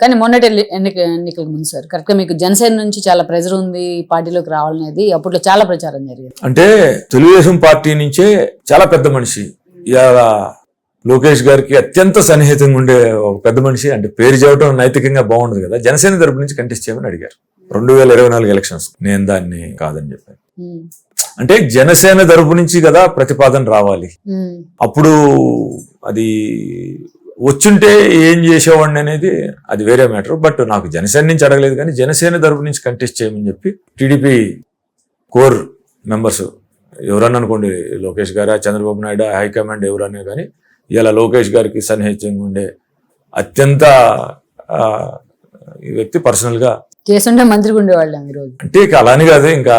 కానీ మొన్నటి ఎన్నిక ఎన్నికల ముందు సార్ కరెక్ట్గా మీకు జనసేన నుంచి చాలా ప్రెజర్ ఉంది పార్టీలోకి రావాలనేది అప్పట్లో చాలా ప్రచారం జరిగింది. అంటే తెలుగుదేశం పార్టీ నుంచే చాలా పెద్ద మనిషి. ఇవాళ లోకేష్ గారికి అత్యంత సన్నిహితంగా ఉండే ఒక పెద్ద మనిషి అంటే పేరు చెప్పడం నైతికంగా బాగుండదు కదా. జనసేన తరపు నుంచి కంటెస్ట్ చేయమని అడిగారు. రెండు వేల ఇరవై నాలుగు ఎలక్షన్స్. నేను దాన్ని కాదని చెప్పాను. అంటే జనసేన తరపు నుంచి కదా ప్రతిపాదన రావాలి. అప్పుడు అది వచ్చుంటే ఏం చేసేవాడిని అనేది అది వేరే మ్యాటర్. బట్ నాకు జనసేన నుంచి అడగలేదు కానీ జనసేన తరపు నుంచి కంటెస్ట్ చేయమని చెప్పి టీడీపీ కోర్ మెంబర్స్ ఎవరన్నా అనుకోండి లోకేష్ గారా చంద్రబాబు నాయుడు హైకమాండ్ ఎవరన్నా కానీ ఇలా లోకేష్ గారికి సన్నిహితంగా ఉండే అత్యంత ఈ వ్యక్తి పర్సనల్గా చేసుంటే మంత్రిగా ఉండేవాళ్ళం ఈరోజు అంటే ఇక అలాని కాదు ఇంకా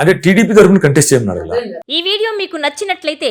అంటే టీడీపీ తరపున కంటెస్ట్ చేయమని అడగల. ఈ వీడియో మీకు నచ్చినట్లయితే